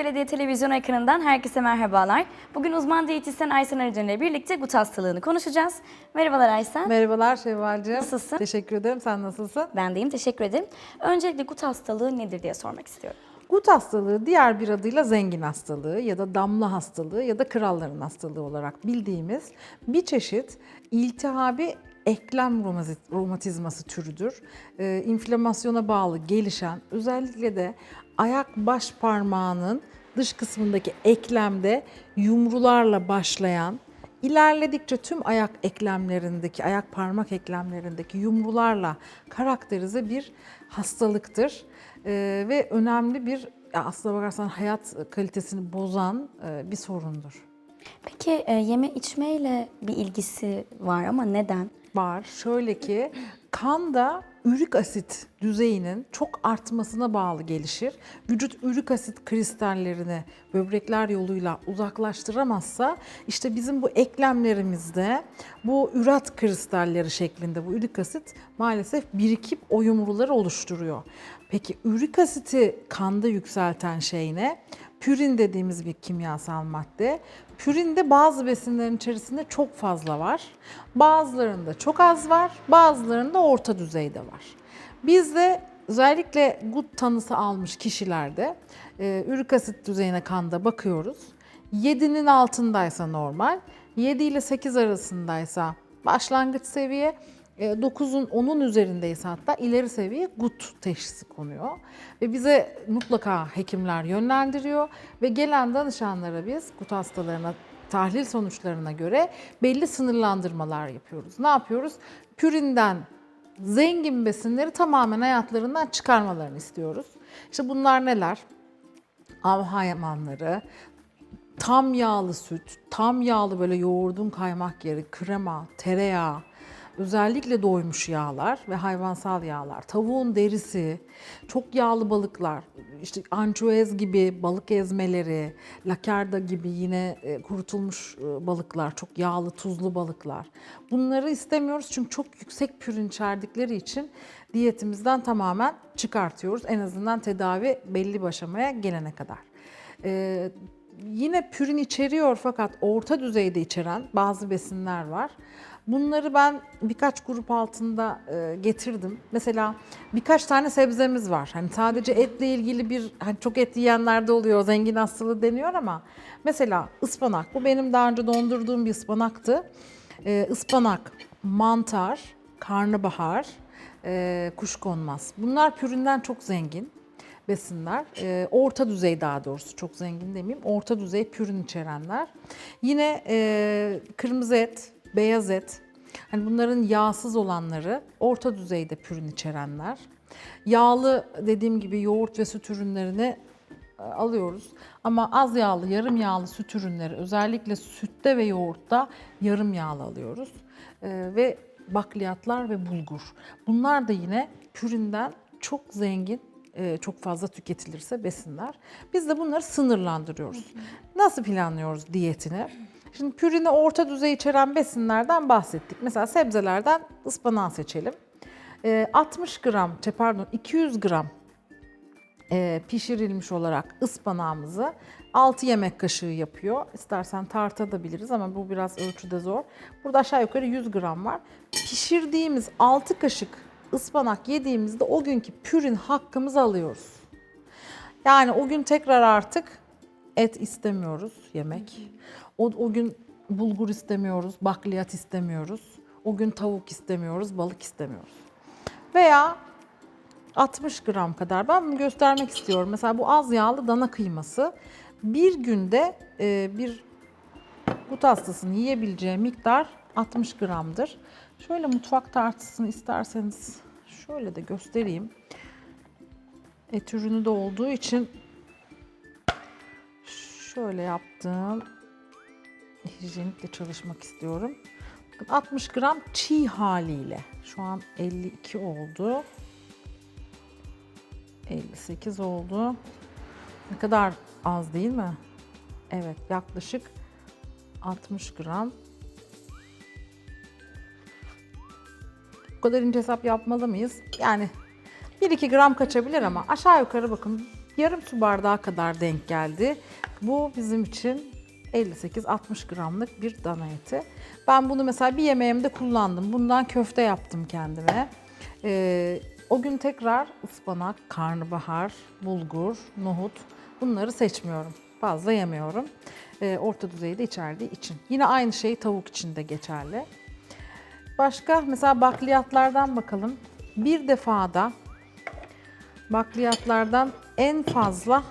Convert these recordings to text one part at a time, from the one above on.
Belediye Televizyon ekranından herkese merhabalar. Bugün uzman diyetisyen Aysen Arıcan ile birlikte gut hastalığını konuşacağız. Merhabalar Aysen. Merhabalar Şevval'cığım. Nasılsın? Teşekkür ederim. Sen nasılsın? ben deyim, teşekkür ederim. Öncelikle gut hastalığı nedir diye sormak istiyorum. Gut hastalığı diğer bir adıyla zengin hastalığı ya da damla hastalığı ya da kralların hastalığı olarak bildiğimiz bir çeşit iltihabi eklem romati- romatizması türüdür. Ee, inflamasyona bağlı gelişen özellikle de ayak baş parmağının dış kısmındaki eklemde yumrularla başlayan İlerledikçe tüm ayak eklemlerindeki, ayak parmak eklemlerindeki yumrularla karakterize bir hastalıktır. Ee, ve önemli bir, aslına bakarsan hayat kalitesini bozan e, bir sorundur. Peki e, yeme içmeyle bir ilgisi var ama neden? Var. Şöyle ki kanda ürik asit düzeyinin çok artmasına bağlı gelişir. Vücut ürik asit kristallerini böbrekler yoluyla uzaklaştıramazsa işte bizim bu eklemlerimizde bu ürat kristalleri şeklinde bu ürik asit maalesef birikip o yumruları oluşturuyor. Peki ürik asiti kanda yükselten şey ne? Pürin dediğimiz bir kimyasal madde. Pürinde bazı besinlerin içerisinde çok fazla var. Bazılarında çok az var, bazılarında orta düzeyde var. Bizde özellikle gut tanısı almış kişilerde e, ürik asit düzeyine kanda bakıyoruz. 7'nin altındaysa normal, 7 ile 8 arasındaysa başlangıç seviye, 9'un 10'un üzerindeyse hatta ileri seviye gut teşhisi konuyor. Ve bize mutlaka hekimler yönlendiriyor ve gelen danışanlara biz gut hastalarına tahlil sonuçlarına göre belli sınırlandırmalar yapıyoruz. Ne yapıyoruz? Pürinden zengin besinleri tamamen hayatlarından çıkarmalarını istiyoruz. İşte bunlar neler? Av hayvanları, tam yağlı süt, tam yağlı böyle yoğurdun kaymak yeri, krema, tereyağı, özellikle doymuş yağlar ve hayvansal yağlar, tavuğun derisi, çok yağlı balıklar, işte ançuez gibi balık ezmeleri, lakarda gibi yine e, kurutulmuş e, balıklar, çok yağlı tuzlu balıklar. Bunları istemiyoruz çünkü çok yüksek pürin içerdikleri için diyetimizden tamamen çıkartıyoruz. En azından tedavi belli bir aşamaya gelene kadar. Ee, yine pürin içeriyor fakat orta düzeyde içeren bazı besinler var. Bunları ben birkaç grup altında e, getirdim. Mesela birkaç tane sebzemiz var. Hani sadece etle ilgili bir hani çok et yiyenlerde oluyor zengin hastalığı deniyor ama mesela ıspanak. Bu benim daha önce dondurduğum bir ıspanaktı. Ee, ıspanak, mantar, karnabahar, e, kuşkonmaz. Bunlar püründen çok zengin besinler. Ee, orta düzey daha doğrusu çok zengin demeyeyim. Orta düzey pürün içerenler. Yine e, kırmızı et, beyaz et. Hani bunların yağsız olanları orta düzeyde pürün içerenler. Yağlı dediğim gibi yoğurt ve süt ürünlerini e, alıyoruz. Ama az yağlı, yarım yağlı süt ürünleri özellikle sütte ve yoğurtta yarım yağlı alıyoruz. Ee, ve bakliyatlar ve bulgur. Bunlar da yine püründen çok zengin e, çok fazla tüketilirse besinler. Biz de bunları sınırlandırıyoruz. Nasıl planlıyoruz diyetini? Şimdi pürini orta düzey içeren besinlerden bahsettik. Mesela sebzelerden ıspanağı seçelim. E, 60 gram, şey pardon 200 gram e, pişirilmiş olarak ıspanağımızı 6 yemek kaşığı yapıyor. İstersen tartabiliriz ama bu biraz ölçüde zor. Burada aşağı yukarı 100 gram var. Pişirdiğimiz 6 kaşık ıspanak yediğimizde o günkü pürin hakkımızı alıyoruz. Yani o gün tekrar artık et istemiyoruz yemek. O, o gün bulgur istemiyoruz, bakliyat istemiyoruz. O gün tavuk istemiyoruz, balık istemiyoruz. Veya 60 gram kadar. Ben bunu göstermek istiyorum. Mesela bu az yağlı dana kıyması bir günde e, bir gut hastasının yiyebileceği miktar 60 gramdır. Şöyle mutfak tartısını isterseniz şöyle de göstereyim. Et ürünü de olduğu için şöyle yaptım. Hijyenikle çalışmak istiyorum. Bakın 60 gram çiğ haliyle. Şu an 52 oldu. 58 oldu. Ne kadar az değil mi? Evet yaklaşık 60 gram. Bu kadar ince hesap yapmalı mıyız? Yani 1-2 gram kaçabilir ama aşağı yukarı bakın yarım su bardağı kadar denk geldi. Bu bizim için 58-60 gramlık bir dana eti. Ben bunu mesela bir yemeğimde kullandım. Bundan köfte yaptım kendime. Ee, o gün tekrar ıspanak, karnabahar, bulgur, nohut bunları seçmiyorum. Fazla yemiyorum. Ee, orta düzeyde içerdiği için. Yine aynı şey tavuk için de geçerli. Başka mesela bakliyatlardan bakalım. Bir defada bakliyatlardan en fazla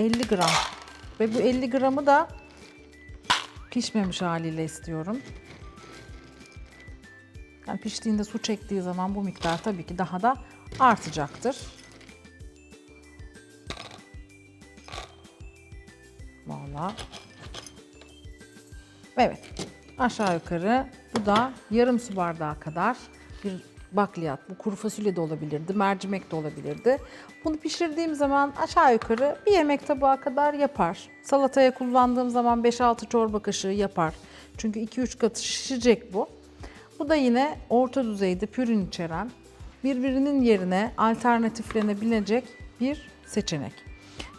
50 gram. Ve bu 50 gramı da pişmemiş haliyle istiyorum. Yani piştiğinde su çektiği zaman bu miktar tabii ki daha da artacaktır. Vallahi. Evet. Aşağı yukarı bu da yarım su bardağı kadar bakliyat. Bu kuru fasulye de olabilirdi, mercimek de olabilirdi. Bunu pişirdiğim zaman aşağı yukarı bir yemek tabağı kadar yapar. Salataya kullandığım zaman 5-6 çorba kaşığı yapar. Çünkü 2-3 katı şişecek bu. Bu da yine orta düzeyde pürin içeren, birbirinin yerine alternatiflenebilecek bir seçenek.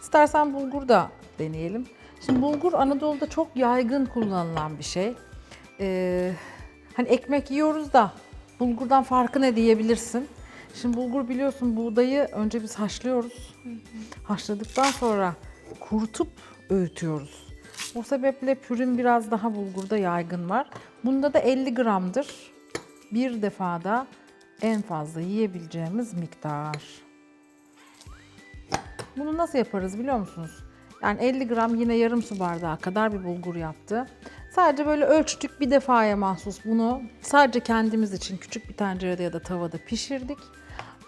İstersen bulgur da deneyelim. Şimdi bulgur Anadolu'da çok yaygın kullanılan bir şey. Ee, hani ekmek yiyoruz da bulgurdan farkı ne diyebilirsin. Şimdi bulgur biliyorsun buğdayı önce biz haşlıyoruz. Haşladıktan sonra kurutup öğütüyoruz. O sebeple pürin biraz daha bulgurda yaygın var. Bunda da 50 gramdır. Bir defada en fazla yiyebileceğimiz miktar. Bunu nasıl yaparız biliyor musunuz? Yani 50 gram yine yarım su bardağı kadar bir bulgur yaptı. Sadece böyle ölçtük bir defaya mahsus bunu sadece kendimiz için küçük bir tencerede ya da tavada pişirdik.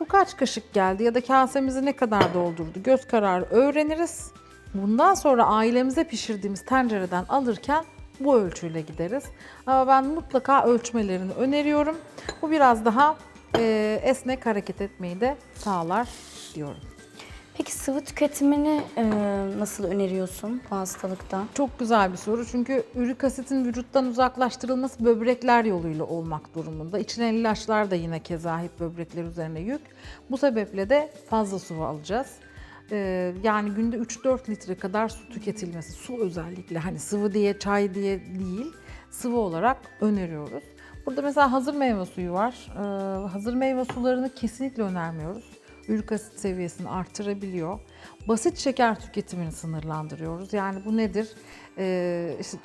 Bu kaç kaşık geldi ya da kasemizi ne kadar doldurdu göz kararı öğreniriz. Bundan sonra ailemize pişirdiğimiz tencereden alırken bu ölçüyle gideriz. Ama ben mutlaka ölçmelerini öneriyorum. Bu biraz daha e, esnek hareket etmeyi de sağlar diyorum. Peki sıvı tüketimini e, nasıl öneriyorsun bu hastalıkta? Çok güzel bir soru çünkü ürik asitin vücuttan uzaklaştırılması böbrekler yoluyla olmak durumunda. İçilen ilaçlar da yine keza hep böbrekler üzerine yük. Bu sebeple de fazla su alacağız. Ee, yani günde 3-4 litre kadar su tüketilmesi, su özellikle hani sıvı diye çay diye değil, sıvı olarak öneriyoruz. Burada mesela hazır meyve suyu var. Ee, hazır meyve sularını kesinlikle önermiyoruz. Ürik asit seviyesini artırabiliyor. Basit şeker tüketimini sınırlandırıyoruz. Yani bu nedir? Ee, işte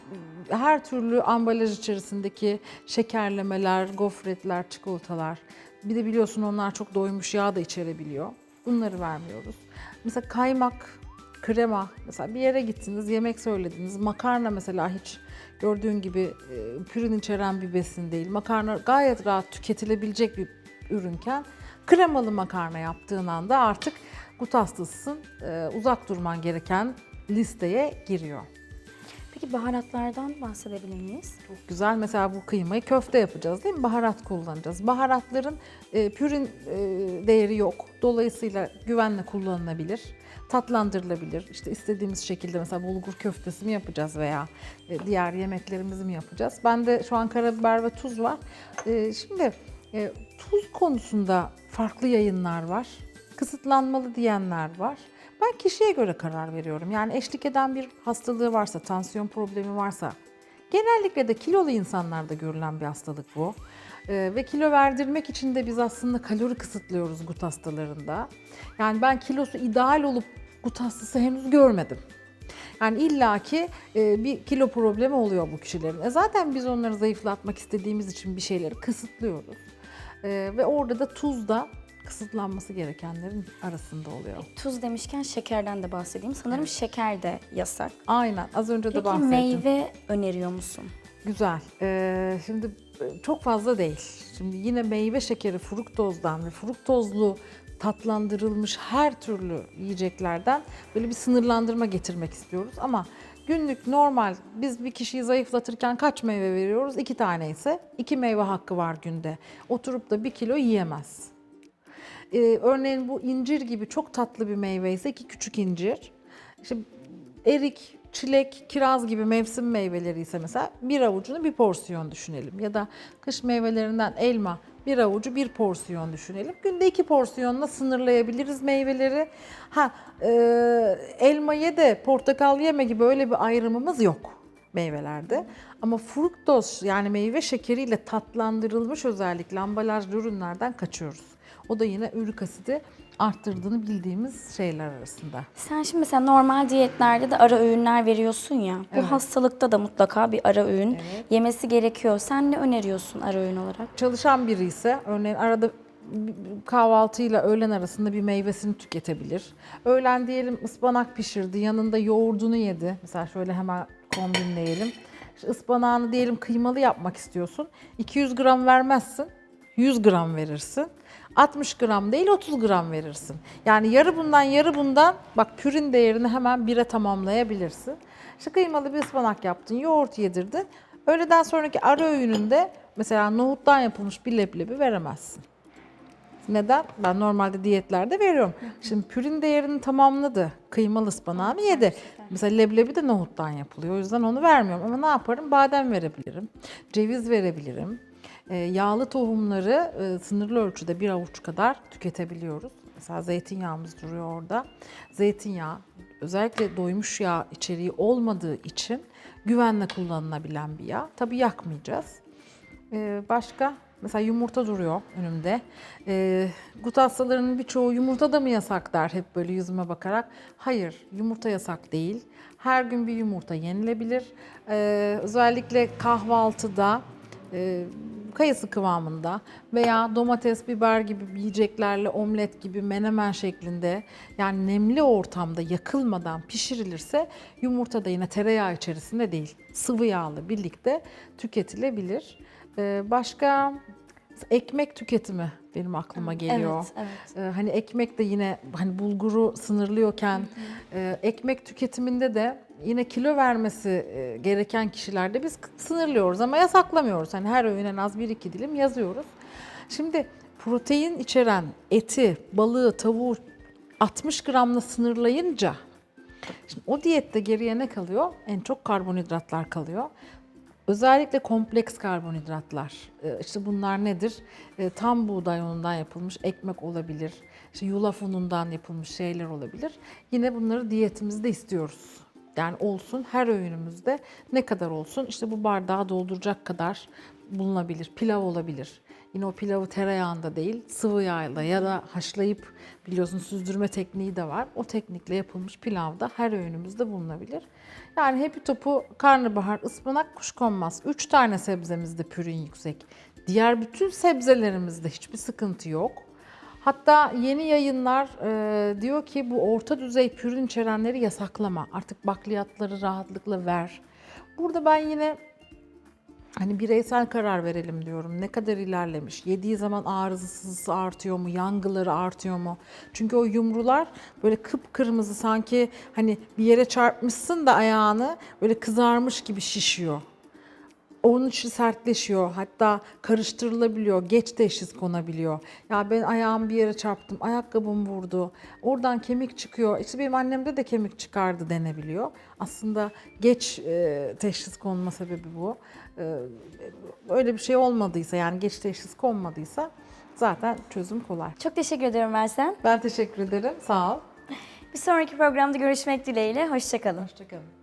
her türlü ambalaj içerisindeki şekerlemeler, gofretler, çikolatalar. Bir de biliyorsun onlar çok doymuş yağ da içerebiliyor. Bunları vermiyoruz. Mesela kaymak, krema. Mesela bir yere gittiniz, yemek söylediniz. Makarna mesela hiç gördüğün gibi e, pürin içeren bir besin değil. Makarna gayet rahat tüketilebilecek bir ürünken kremalı makarna yaptığın anda artık gut hastasısın. e, uzak durman gereken listeye giriyor. Peki baharatlardan bahsedebilir miyiz? Çok güzel. Mesela bu kıymayı köfte yapacağız değil mi? Baharat kullanacağız. Baharatların e, pürin e, değeri yok. Dolayısıyla güvenle kullanılabilir. Tatlandırılabilir. İşte istediğimiz şekilde mesela bulgur köftesi mi yapacağız veya e, diğer yemeklerimizi mi yapacağız? Bende şu an karabiber ve tuz var. E, şimdi e, tuz konusunda farklı yayınlar var. Kısıtlanmalı diyenler var. Ben kişiye göre karar veriyorum. Yani eşlik eden bir hastalığı varsa, tansiyon problemi varsa, genellikle de kilolu insanlarda görülen bir hastalık bu. Ee, ve kilo verdirmek için de biz aslında kalori kısıtlıyoruz gut hastalarında. Yani ben kilosu ideal olup gut hastası henüz görmedim. Yani illaki e, bir kilo problemi oluyor bu kişilerin. E zaten biz onları zayıflatmak istediğimiz için bir şeyleri kısıtlıyoruz. E, ve orada da tuz da kısıtlanması gerekenlerin arasında oluyor. Tuz demişken şekerden de bahsedeyim. Sanırım şeker de yasak. Aynen az önce de Peki bahsettim. meyve öneriyor musun? Güzel. Ee, şimdi e, çok fazla değil. Şimdi yine meyve şekeri fruktozdan ve fruktozlu tatlandırılmış her türlü yiyeceklerden böyle bir sınırlandırma getirmek istiyoruz. Ama günlük normal biz bir kişiyi zayıflatırken kaç meyve veriyoruz? İki tane ise iki meyve hakkı var günde. Oturup da bir kilo yiyemez. Ee, örneğin bu incir gibi çok tatlı bir meyve ise iki küçük incir. İşte erik, çilek, kiraz gibi mevsim meyveleri ise mesela bir avucunu bir porsiyon düşünelim. Ya da kış meyvelerinden elma bir avucu bir porsiyon düşünelim. Günde iki porsiyonla sınırlayabiliriz meyveleri. Ha e, elma ye de portakal yeme gibi öyle bir ayrımımız yok meyvelerde. Ama fruktoz yani meyve şekeriyle tatlandırılmış özellikle ambalajlı ürünlerden kaçıyoruz. O da yine ürik asidi arttırdığını bildiğimiz şeyler arasında. Sen şimdi mesela normal diyetlerde de ara öğünler veriyorsun ya. Bu Evet. hastalıkta da mutlaka bir ara öğün Evet. yemesi gerekiyor. Sen ne öneriyorsun ara öğün olarak? Çalışan biri ise örneğin arada kahvaltıyla öğlen arasında bir meyvesini tüketebilir. Öğlen diyelim ıspanak pişirdi, yanında yoğurdunu yedi. Mesela şöyle hemen kombinleyelim. İşte ıspanağını diyelim kıymalı yapmak istiyorsun. 200 gram vermezsin, 100 gram verirsin. 60 gram değil 30 gram verirsin. Yani yarı bundan yarı bundan bak pürin değerini hemen bire tamamlayabilirsin. İşte kıymalı bir ıspanak yaptın, yoğurt yedirdin. Öğleden sonraki ara öğününde mesela nohuttan yapılmış bir leblebi veremezsin. Neden? Ben normalde diyetlerde veriyorum. Şimdi pürin değerini tamamladı. Kıymalı ıspanağını yedi. Mesela leblebi de nohuttan yapılıyor. O yüzden onu vermiyorum. Ama ne yaparım? Badem verebilirim. Ceviz verebilirim. Ee, yağlı tohumları e, sınırlı ölçüde bir avuç kadar tüketebiliyoruz. Mesela zeytinyağımız duruyor orada. Zeytinyağı özellikle doymuş yağ içeriği olmadığı için güvenle kullanılabilen bir yağ. Tabii yakmayacağız. Ee, başka? Mesela yumurta duruyor önümde. Ee, gut hastalarının birçoğu yumurta da mı yasak der hep böyle yüzüme bakarak. Hayır, yumurta yasak değil. Her gün bir yumurta yenilebilir. Özellikle kahvaltıda e, kayısı kıvamında veya domates, biber gibi yiyeceklerle omlet gibi menemen şeklinde yani nemli ortamda yakılmadan pişirilirse yumurta da yine tereyağı içerisinde değil sıvı yağla birlikte tüketilebilir. Ee, başka ekmek tüketimi benim aklıma geliyor. Evet, evet. Ee, hani ekmek de yine hani bulguru sınırlıyorken e, ekmek tüketiminde de yine kilo vermesi e, gereken kişilerde biz sınırlıyoruz ama yasaklamıyoruz. Hani her öğün en az 1-2 dilim yazıyoruz. Şimdi protein içeren eti, balığı, tavuğu 60 gramla sınırlayınca Şimdi o diyette geriye ne kalıyor? En çok karbonhidratlar kalıyor. Özellikle kompleks karbonhidratlar. Ee, İşte bunlar nedir? Ee, Tam buğday unundan yapılmış ekmek olabilir. İşte yulaf unundan yapılmış şeyler olabilir. Yine bunları diyetimizde istiyoruz. Yani olsun her öğünümüzde ne kadar olsun? İşte bu bardağı dolduracak kadar bulunabilir. Pilav olabilir. Yine o pilavı tereyağında değil, sıvı yağla ya da haşlayıp biliyorsun süzdürme tekniği de var. O teknikle yapılmış pilav da her öğünümüzde bulunabilir. Yani hepi topu karnabahar, ıspanak, kuşkonmaz. Üç tane sebzemizde pürin yüksek. Diğer bütün sebzelerimizde hiçbir sıkıntı yok. Hatta yeni yayınlar e, diyor ki bu orta düzey pürin içerenleri yasaklama. Artık bakliyatları rahatlıkla ver. Burada ben yine Hani bireysel karar verelim diyorum. Ne kadar ilerlemiş? Yediği zaman ağrısı sızısı artıyor mu? Yangıları artıyor mu? Çünkü o yumrular böyle kıpkırmızı sanki hani bir yere çarpmışsın da ayağını böyle kızarmış gibi şişiyor. Onun içi sertleşiyor. Hatta karıştırılabiliyor. Geç teşhis konabiliyor. Ya ben ayağım bir yere çarptım. Ayakkabım vurdu. Oradan kemik çıkıyor. İşte benim annemde de kemik çıkardı denebiliyor. Aslında geç e, teşhis konma sebebi bu. E, öyle bir şey olmadıysa yani geç teşhis konmadıysa zaten çözüm kolay. Çok teşekkür ederim Versen. Ben teşekkür ederim. Sağ ol. Bir sonraki programda görüşmek dileğiyle. Hoşçakalın. Hoşçakalın.